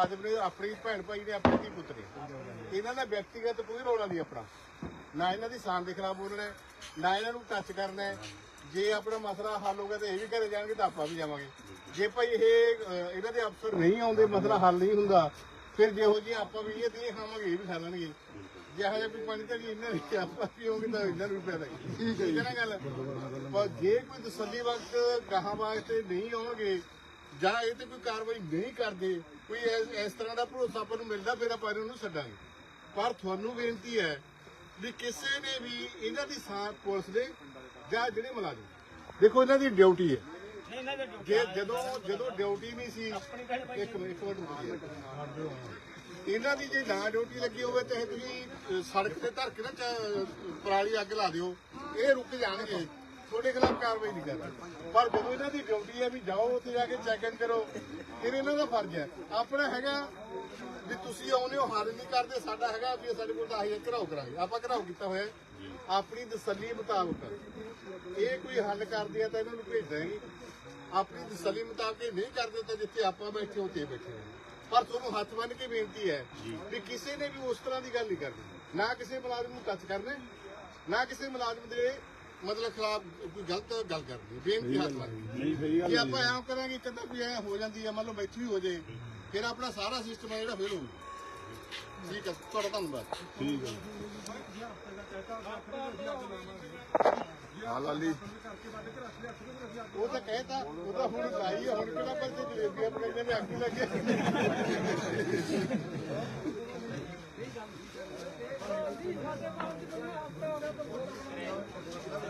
ਆਦਮ ਨੇ ਆਪਣੀ ਭੈਣ ਭਾਈ ਨੇ ਆਪਣੇ ਧੀ ਪੁੱਤ ਨੇ। ਇਹਨਾਂ ਦਾ ਵਿਅਕਤੀਗਤ ਕੋਈ ਰੋਲਾ ਨਹੀਂ ਆਪਣਾ। ਨਾ ਇਹਨਾਂ ਦੀ ਸ਼ਾਨ ਦੇ ਖਿਲਾਫ ਬੋਲਣਾ ਨਾ ਇਹਨਾਂ ਨੂੰ ਟੱਚ ਕਰਨਾ ਜੇ ਆਪਣਾ ਮਸਲਾ ਹੱਲ ਹੋ ਗਿਆ ਤੇ ਇਹ ਵੀ ਘਰੇ ਜਾਣਗੇ ਤਾਂ ਆਪਾਂ ਵੀ ਜਾਵਾਂਗੇ। ਜੇ ਭਾਈ ਇਹ ਇਹਨਾਂ ਦੇ ਅਫਸਰ ਨਹੀਂ ਆਉਂਦੇ ਮਸਲਾ ਹੱਲ ਨਹੀਂ ਹੁੰਦਾ ਫਿਰ ਜਿਹੋ ਜੀ ਆਪਾਂ ਵੀ ਇਹ ਤੇ ਖਾਵਾਂਗੇ ਇਹ ਵੀ ਖਾ ਲੈਣਗੇ। ਜਿਹੋ ਜਿਹਾ ਕੋਈ ਪਾਣੀ ਤਾਂ ਇਹਨਾਂ ਨੇ ਆਪਾਂ ਪੀਓਗੇ ਤਾਂ ਇਹਨਾਂ ਨੂੰ ਵੀ ਪੈਦਾ ਠੀਕ ਹੈ ਨਾ ਗੱਲ। ਪਰ ਜੇ ਕੋਈ ਤਸੱਲੀ ਵਕਤ ਗਾਹਾਂ ਵਾਸਤੇ ਨਹੀਂ ਆਉਣਗੇ ਜਾਂ ਇਹ ਤੇ ਕੋਈ ਕਾਰਵਾਈ ਨਹੀਂ ਕਰਦੇ ਕੋਈ ਇਸ- ਇਸ ਤਰ੍ਹਾਂ ਦਾ ਭਰੋਸਾ ਆਪਾਂ ਨੂੰ ਮਿਲਦਾ ਫਿਰ ਆਪਾਂ ਇਹਨੂੰ ਛੱਡਾਂਗੇ। ਪਰ ਤੁਹਾਨੂੰ ਬੇਨਤੀ ਹੈ ਵੀ ਕਿਸੇ ਨੇ ਵੀ ਇਹਨਾਂ ਦੀ ਸਾਥ ਪੁਲਿਸ ਦੇ ਜਾਂ ਜਿਹੜੇ ਮੁਲਾਜ਼ਮ। ਦੇਖੋ ਇਹਨਾਂ ਦੀ ਡਿਊਟੀ ਹੈ। ਜੇ ਜਦੋਂ ਜਦੋਂ ਡਿਊਟੀ ਨਹੀਂ ਸੀ ਇੱਕ ਇੱਕ ਮਿੰਟ ਰੁਕੋ। ਇਹਨਾਂ ਦੀ ਜੇ ਨਾ ਡਿਊਟੀ ਲੱਗੀ ਹੋਵੇ ਤੇ ਤੁਸੀਂ ਸੜਕ ਤੇ ਧਰ ਕੇ ਨਾ ਪਰਾਲੀ ਅੱਗ ਲਾ ਦਿਓ ਇਹ ਰੁਕ ਜਾਣਗੇ। ਤੁਹਾਡੇ ਖਿਲਾਫ ਕਾਰਵਾਈ ਨਹੀਂ ਕਰਨੀ ਪਰ ਜਦੋਂ ਇਹਨਾਂ ਦੀ ਡਿਊਟੀ ਹੈ ਵੀ ਜਾਓ ਉੱਥੇ ਜਾ ਕੇ ਚੈੱਕ ਇਨ ਕਰੋ ਫਿਰ ਇਹਨਾਂ ਦਾ ਫਰਜ਼ ਹੈ। ਆਪਣਾ ਹੈਗਾ ਵੀ ਤੁਸੀਂ ਆਉਨੇ ਹੋ ਹੱਲ ਨਹੀਂ ਕਰਦੇ ਸਾਡਾ ਹੈਗਾ ਵੀ ਸਾਡੇ ਕੋਲ ਤਾਂ ਆਹੀ ਘਰਾਓ ਕਰਾਂਗੇ। ਆਪਾਂ ਘਰਾਓ ਕੀਤਾ ਹੋਇਆ। ਆਪਣੀ ਤਸੱਲੀ ਮੁਤਾਬਕ ਇਹ ਕੋਈ ਹੱਲ ਕਰਦੇ ਆ ਤਾਂ ਇਹਨਾਂ ਨੂੰ ਭੇਜਾਂਗੇ ਆਪਣੀ ਤਸੱਲੀ ਮੁਤਾਬਕ ਇਹ ਨਹੀਂ ਕਰਦੇ ਤਾਂ ਜਿੱਥੇ ਆਪਾਂ ਬੈਠੇ ਉੱਥੇ ਬੈਠੇ ਹਾਂ ਪਰ ਤੁਹਾਨੂੰ ਹੱਥ ਬੰਨ ਕੇ ਬੇਨਤੀ ਹੈ ਵੀ ਕਿਸੇ ਨੇ ਵੀ ਉਸ ਤਰ੍ਹਾਂ ਦੀ ਗੱਲ ਨਹੀਂ ਕਰਨੀ। ਨਾ ਕਿਸੇ ਮੁਲਾਜ਼ਮ ਨੂੰ ਟੱਚ ਕਰਨਾ ਨਾ ਕਿਸੇ ਮੁਲਾਜ਼ਮ ਦੇ ਮਤਲਬ ਖਿਲਾਫ ਕੋਈ ਗਲਤ ਗੱਲ ਕਰਨੀ ਬੇਨਤੀ ਹੱਥ ਕੇ ਨਹੀਂ ਸਹੀ ਜੇ ਆਪਾਂ ਐਂ ਕਰਾਂਗੇ ਕਿੰਨਾ ਕੋਈ ਐ ਹੋ ਜਾਂਦੀ ਹੈ ਮੰਨ ਲਓ ਬੈਠੀ ਹੋ ਜੇ ਫਿਰ ਆਪਣਾ ਸਾਰਾ ਸਿਸਟਮ ਹੈ ਜਿਹੜਾ ਫੇਲ ਹੋਊ। ਠੀਕ ਹੈ ਤੁਹਾਡਾ ਧੰਨਵਾਦ। ਠੀਕ ਹੈ। ਹਾਲ ਅਲੀ ਉਹ ਤਾਂ ਕਹਿਤਾ ਉਹ ਤਾਂ ਹੁਣ ਲਾਈ ਹੈ ਹੁਣ ਕਿਹੜਾ ਪਰਚੇ ਜਲੇਬੀਆਂ ਬਣਾਈਆਂ ਨੇ ਅੱਗ ਲੱਗੇ।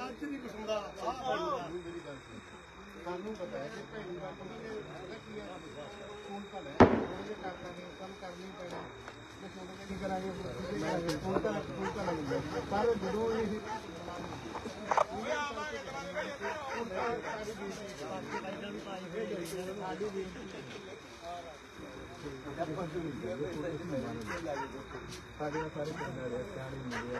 ਅੱਜ ਨਹੀਂ ਪਸੰਦਾ ਸਾਨੂੰ ਪਤਾ ਹੈ ਕਿ ਭੈਣੀ ਦਾ ਕੋਈ ਪਤਾ ਕੀ ਹੈ ਫੋਨ ਕਰ ਲੈ ਉਹਨੇ ਕਰਨਾ ਨਹੀਂ ਕੰਮ ਕਰਨੀ ਪੈਣਾ ਜੇ ਫੋਨ ਤੇ ਨਹੀਂ ਕਰਾਂਗੇ ਮੈਂ ਫੋਨ ਤਾਂ ਫੋਨ ਤਾਂ ਨਹੀਂ ਪਰ ਜਦੋਂ ਇਹ ਸਾਡੇ ਸਾਰੇ ਪਿੰਡ ਵਾਲੇ ਸਾਰੇ ਮਿਲੇ